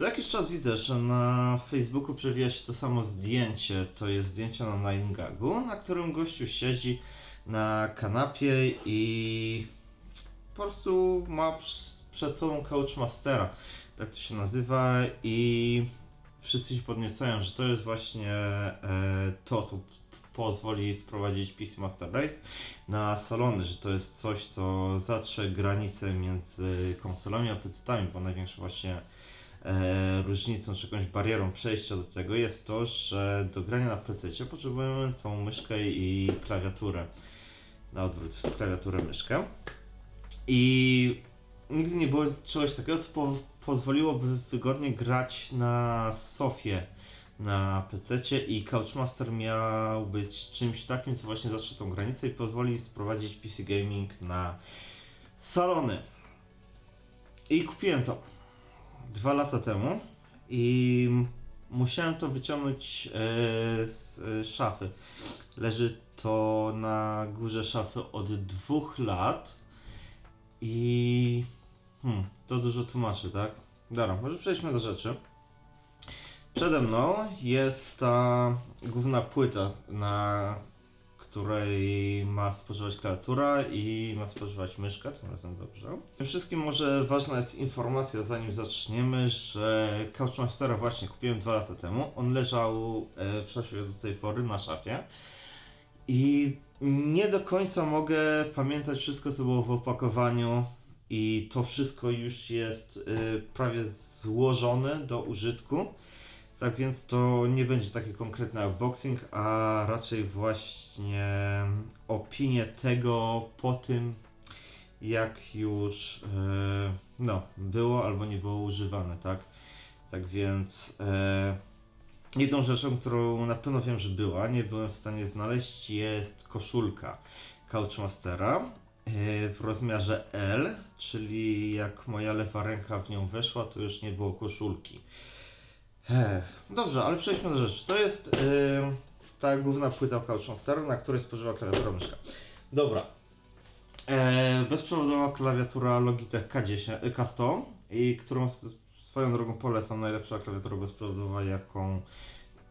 Co jakiś czas widzę, że na Facebooku przewija się to samo zdjęcie. To jest zdjęcie na Nine Gagu, na którym gościu siedzi na kanapie i po prostu ma przed sobą Couchmastera. Tak to się nazywa i wszyscy się podniecają, że to jest właśnie e, to, co pozwoli sprowadzić PC Master Race na salony, że to jest coś, co zatrze granice między konsolami a PC-tami, bo największą właśnie e, różnicą czy jakąś barierą przejścia do tego jest to, że do grania na PC potrzebujemy tą myszkę i klawiaturę. Na odwrót, klawiaturę, myszkę. I nigdy nie było czegoś takiego, co po, pozwoliłoby wygodnie grać na sofie na PC i Couchmaster miał być czymś takim, co właśnie zatrze tą granicę i pozwoli sprowadzić PC Gaming na salony. I kupiłem to dwa lata temu i musiałem to wyciągnąć e, z e, szafy. Leży to na górze szafy od dwóch lat i hmm, to dużo tłumaczy, tak? Dobra, może przejdźmy do rzeczy. Przede mną jest ta główna płyta, na której ma spożywać klawiatura i ma spożywać myszka, tym razem dobrze. Tym wszystkim może ważna jest informacja, zanim zaczniemy, że Couchmastera właśnie kupiłem dwa lata temu. On leżał e, w szafie do tej pory, na szafie. I nie do końca mogę pamiętać wszystko, co było w opakowaniu i to wszystko już jest y, prawie złożone do użytku. Tak więc to nie będzie taki konkretny unboxing, a raczej właśnie opinie tego po tym, jak już y, no, było albo nie było używane, tak? Tak więc y, jedną rzeczą, którą na pewno wiem, że była, nie byłem w stanie znaleźć, jest koszulka Couchmastera y, w rozmiarze L, czyli jak moja lewa ręka w nią weszła, to już nie było koszulki. Dobrze, ale przejdźmy do rzeczy. To jest y, ta główna płyta Couchmastera, na której spożywa klawiatura myszka. Dobra. E, bezprzewodowa klawiatura Logitech K10, y, K100 i którą swoją drogą polecam, najlepsza klawiatura bezprzewodowa, jaką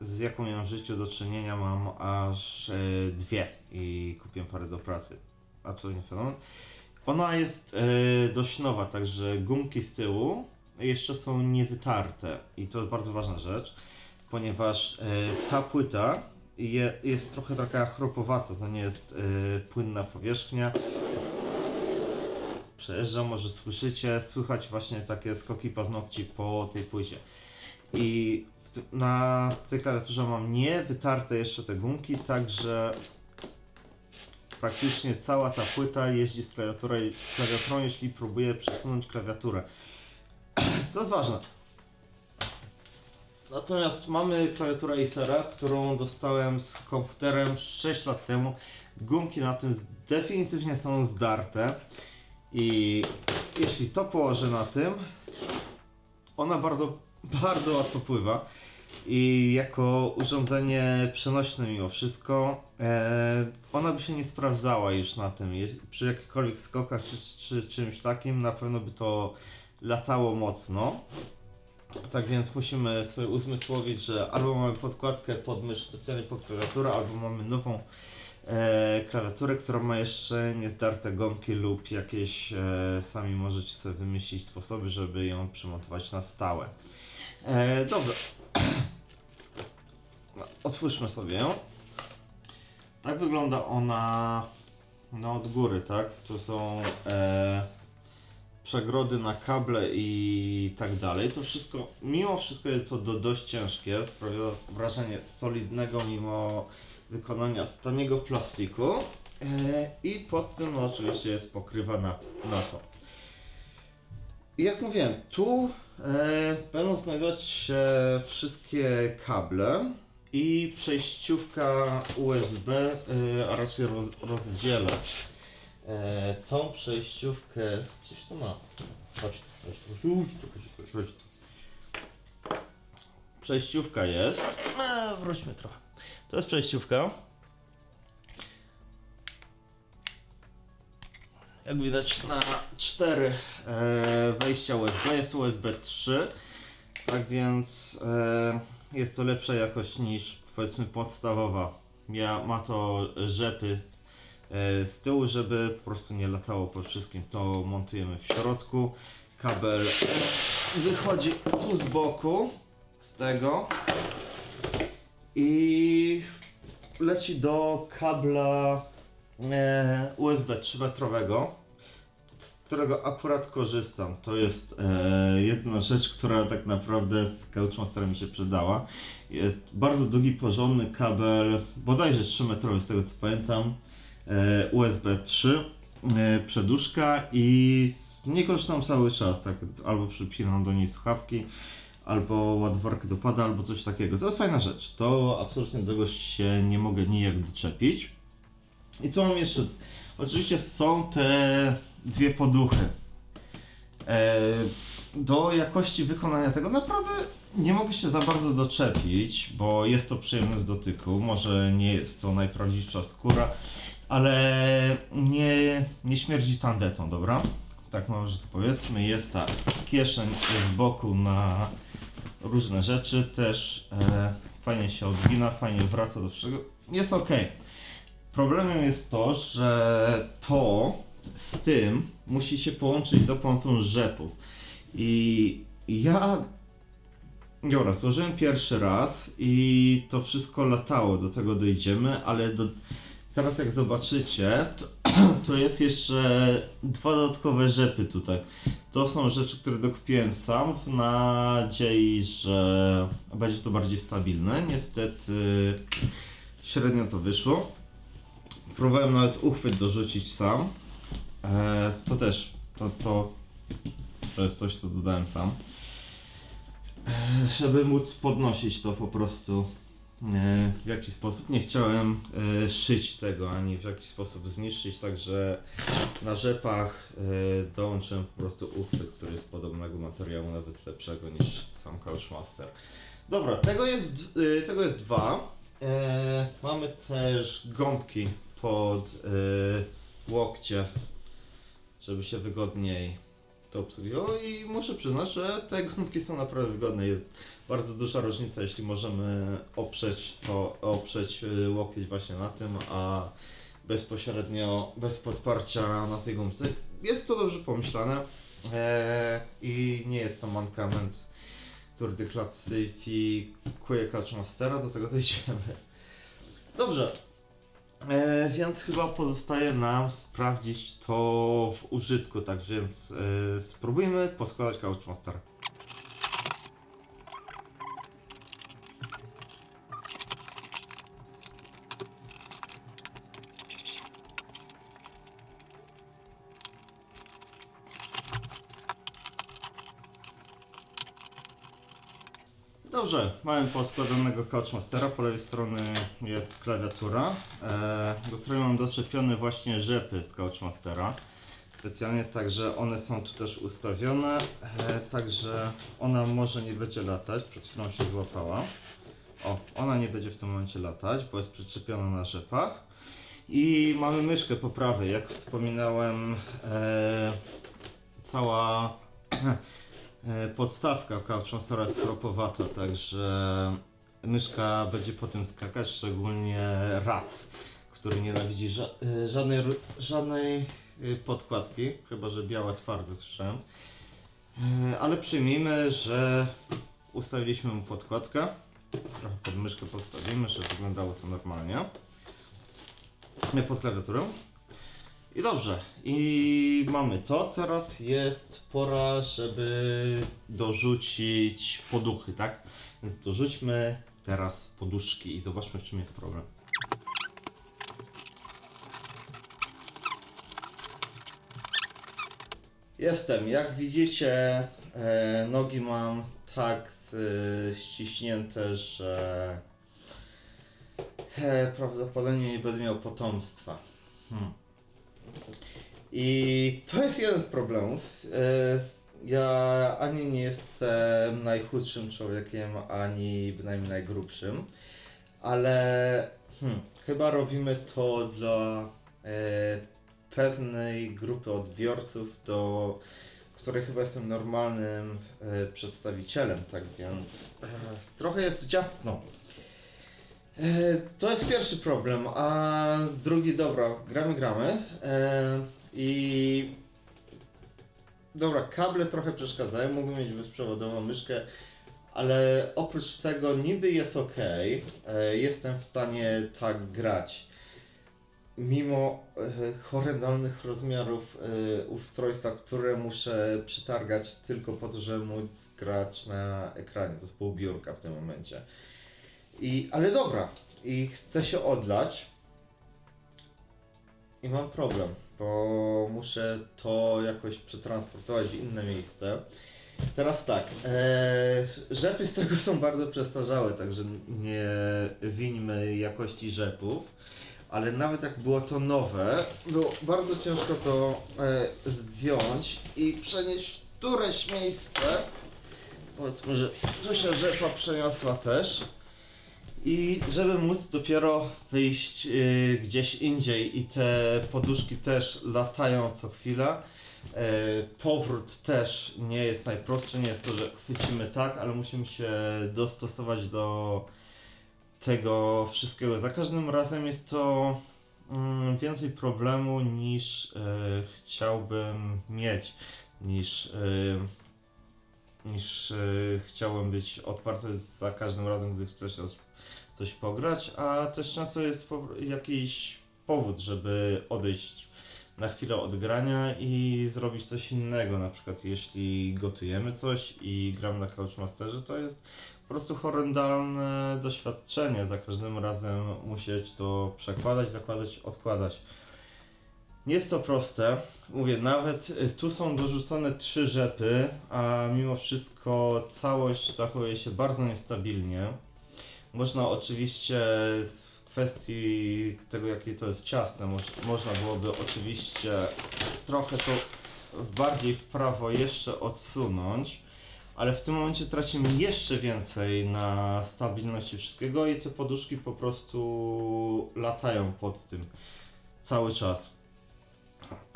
z jaką miałem w życiu do czynienia, mam aż e, dwie i kupiłem parę do pracy. Absolutnie fenomen. Ona jest e, dość nowa, także gumki z tyłu jeszcze są niewytarte i to jest bardzo ważna rzecz, ponieważ e, ta płyta je, jest trochę taka chropowata, to nie jest e, płynna powierzchnia. Przejeżdżam, może słyszycie, słychać właśnie takie skoki paznokci po tej płycie. I w na tej klawiaturze mam nie wytarte jeszcze te gumki, także praktycznie cała ta płyta jeździ z klawiaturą jeśli próbuję przesunąć klawiaturę. To jest ważne. Natomiast mamy klawiaturę Acera, którą dostałem z komputerem 6 lat temu. Gumki na tym definitywnie są zdarte. I jeśli to położę na tym, ona bardzo, bardzo łatwo pływa. I jako urządzenie przenośne mimo wszystko, e, ona by się nie sprawdzała już na tym. Przy jakichkolwiek skokach czy, czy czymś takim na pewno by to latało mocno. Tak więc musimy sobie uzmysłowić, że albo mamy podkładkę pod mysz specjalnie pod klawiaturę, albo mamy nową e, klawiaturę, która ma jeszcze niezdarte gąbki lub jakieś e, sami możecie sobie wymyślić sposoby, żeby ją przymontować na stałe. E, dobrze. No, otwórzmy sobie ją. Tak wygląda ona no od góry, tak? Tu są e, przegrody na kable i tak dalej. To wszystko, mimo wszystko jest to do, dość ciężkie. Sprawia wrażenie solidnego mimo wykonania z taniego plastiku. E, I pod tym no, oczywiście jest pokrywa na, na to. I Jak mówiłem, tu e, będą znajdować się wszystkie kable i przejściówka USB, e, a raczej roz. E, tą przejściówkę gdzieś to ma. Chodź, tu, chodź, tu, chodź, tu, chodź, tu, chodź. tu. Przejściówka jest. No, wróćmy trochę. To jest przejściówka. Jak widać na cztery e, wejścia USB, jest USB 3. Tak więc e, jest to lepsza jakość niż powiedzmy podstawowa. Ja, ma to rzepy e, z tyłu, żeby po prostu nie latało po wszystkim. To montujemy w środku. Kabel wychodzi tu z boku, z tego i leci do kabla e, USB 3-metrowego, z którego akurat korzystam. To jest e, jedna rzecz, która tak naprawdę z Couchmasterem mi się przydała. Jest bardzo długi, porządny kabel, bodajże 3-metrowy z tego co pamiętam, e, USB 3, e, przeduszka i nie korzystam cały czas, tak albo przypinam do niej słuchawki, albo ładowarkę do pada, albo coś takiego. To jest fajna rzecz. To absolutnie do tego się nie mogę nijak doczepić. I co mam jeszcze? Oczywiście są te dwie poduchy. E, do jakości wykonania tego naprawdę nie mogę się za bardzo doczepić, bo jest to przyjemne w dotyku. Może nie jest to najprawdziwsza skóra, ale nie, nie śmierdzi tandetą, dobra? Tak może to powiedzmy. Jest ta kieszeń z boku na różne rzeczy. Też e, fajnie się odgina, fajnie wraca do wszystkiego. Jest ok. Problemem jest to, że to z tym musi się połączyć za pomocą rzepów. I ja Dobra, złożyłem pierwszy raz i to wszystko latało, do tego dojdziemy, ale do, teraz jak zobaczycie, to, to jest jeszcze dwa dodatkowe rzepy tutaj. To są rzeczy, które dokupiłem sam w nadziei, że będzie to bardziej stabilne. Niestety średnio to wyszło. Próbowałem nawet uchwyt dorzucić sam. E, to też, to, to, to jest coś, co dodałem sam. E, żeby móc podnosić to po prostu w jakiś sposób. Nie chciałem e, szyć tego ani w jakiś sposób zniszczyć, także na rzepach e, dołączyłem po prostu uchwyt, który jest podobnego materiału, nawet lepszego niż sam Couchmaster. Dobra, tego jest, e, tego jest dwa. Mamy też gąbki pod łokcie, żeby się wygodniej to obsługiwało i muszę przyznać, że te gąbki są naprawdę wygodne. Jest bardzo duża różnica, jeśli możemy oprzeć to, oprzeć y, łokieć właśnie na tym, a bezpośrednio, bez podparcia na tej gumce. Jest to dobrze pomyślane e, i nie jest to mankament, który deklasyfikuje Couchmastera, do tego dojdziemy. Dobrze, E, więc chyba pozostaje nam sprawdzić to w użytku, tak więc e, spróbujmy poskładać Couchmaster. Dobrze, mamy poskładanego Couchmastera, po lewej stronie jest klawiatura, e, do której mam doczepione właśnie rzepy z Couchmastera. Specjalnie także one są tu też ustawione, e, także ona może nie będzie latać, przed chwilą się złapała. O, ona nie będzie w tym momencie latać, bo jest przyczepiona na rzepach. I mamy myszkę po prawej, jak wspominałem, e, cała podstawka Couchmastera jest chropowata, także myszka będzie po tym skakać, szczególnie Rat, który nienawidzi ża e, żadnej, żadnej e, podkładki, chyba że biała twarda słyszałem. E, Ale przyjmijmy, że ustawiliśmy mu podkładkę. Trochę pod myszkę postawimy, żeby wyglądało to normalnie. Nie pod klawiaturę. I dobrze, i mamy to. Teraz jest pora, żeby dorzucić poduchy, tak? Więc dorzućmy teraz poduszki i zobaczmy, w czym jest problem. Jestem. Jak widzicie, e, nogi mam tak e, ściśnięte, że e, prawdopodobnie nie będę miał potomstwa. Hmm. I to jest jeden z problemów. E, Ja ani nie jestem najchudszym człowiekiem, ani bynajmniej najgrubszym, ale hmm, chyba robimy to dla e, pewnej grupy odbiorców, do której chyba jestem normalnym e, przedstawicielem, tak więc trochę jest ciasno. E, to jest pierwszy problem, a drugi, dobra, gramy, gramy. E, I dobra, kable trochę przeszkadzają, mógłbym mieć bezprzewodową myszkę, ale oprócz tego niby jest ok, e, jestem w stanie tak grać. Mimo horrendalnych rozmiarów ustrojstwa, które muszę przytargać tylko po to, żeby móc grać na ekranie. To jest pół biurka w tym momencie. I, ale dobra, i chcę się odlać. I mam problem, bo muszę to jakoś przetransportować w inne miejsce. Teraz tak, e, rzepy z tego są bardzo przestarzałe, także nie wińmy jakości rzepów, ale nawet jak było to nowe, było bardzo ciężko to e, zdjąć i przenieść w któreś miejsce. Powiedzmy, że tu się rzepa przeniosła też. I żeby móc dopiero wyjść y, gdzieś indziej i te poduszki też latają co chwila. E, powrót też nie jest najprostszy, nie jest to, że chwycimy tak, ale musimy się dostosować do tego wszystkiego. Za każdym razem jest to mm, więcej problemu niż e, chciałbym mieć, niż, e, niż chciałbym być odparty za każdym razem, gdy chcesz coś, pograć, a też często jest jakiś powód, żeby odejść na chwilę od grania i zrobić coś innego. Na przykład jeśli gotujemy coś i gram na Couchmasterze, to jest po prostu horrendalne doświadczenie. Za każdym razem musieć to przekładać, zakładać, odkładać. Nie jest to proste. Mówię, nawet y, tu są dorzucone trzy rzepy, a mimo wszystko całość zachowuje się bardzo niestabilnie. Można oczywiście w kwestii tego, jakie to jest ciasne, moż, można byłoby oczywiście trochę to bardziej w prawo jeszcze odsunąć, ale w tym momencie tracimy jeszcze więcej na stabilności wszystkiego i te poduszki po prostu latają pod tym cały czas.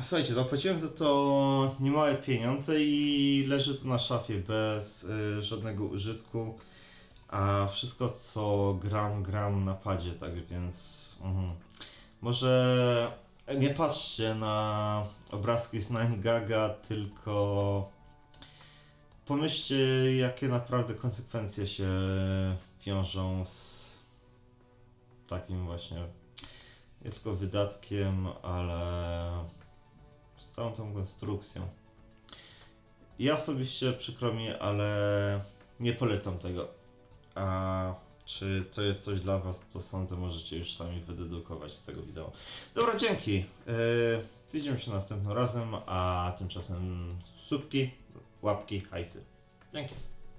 Słuchajcie, zapłaciłem za to niemałe pieniądze i leży to na szafie bez y, żadnego użytku. A wszystko co gram, gram na padzie, tak więc mhm. może nie patrzcie na obrazki z 9gaga, tylko pomyślcie jakie naprawdę konsekwencje się wiążą z takim właśnie nie tylko wydatkiem, ale z całą tą konstrukcją. Ja osobiście przykro mi, ale nie polecam tego. A czy to jest coś dla Was, to sądzę, możecie już sami wydedukować z tego wideo. Dobra, dzięki. Yy, widzimy się następnym razem, a tymczasem subki, łapki, hajsy. Dzięki.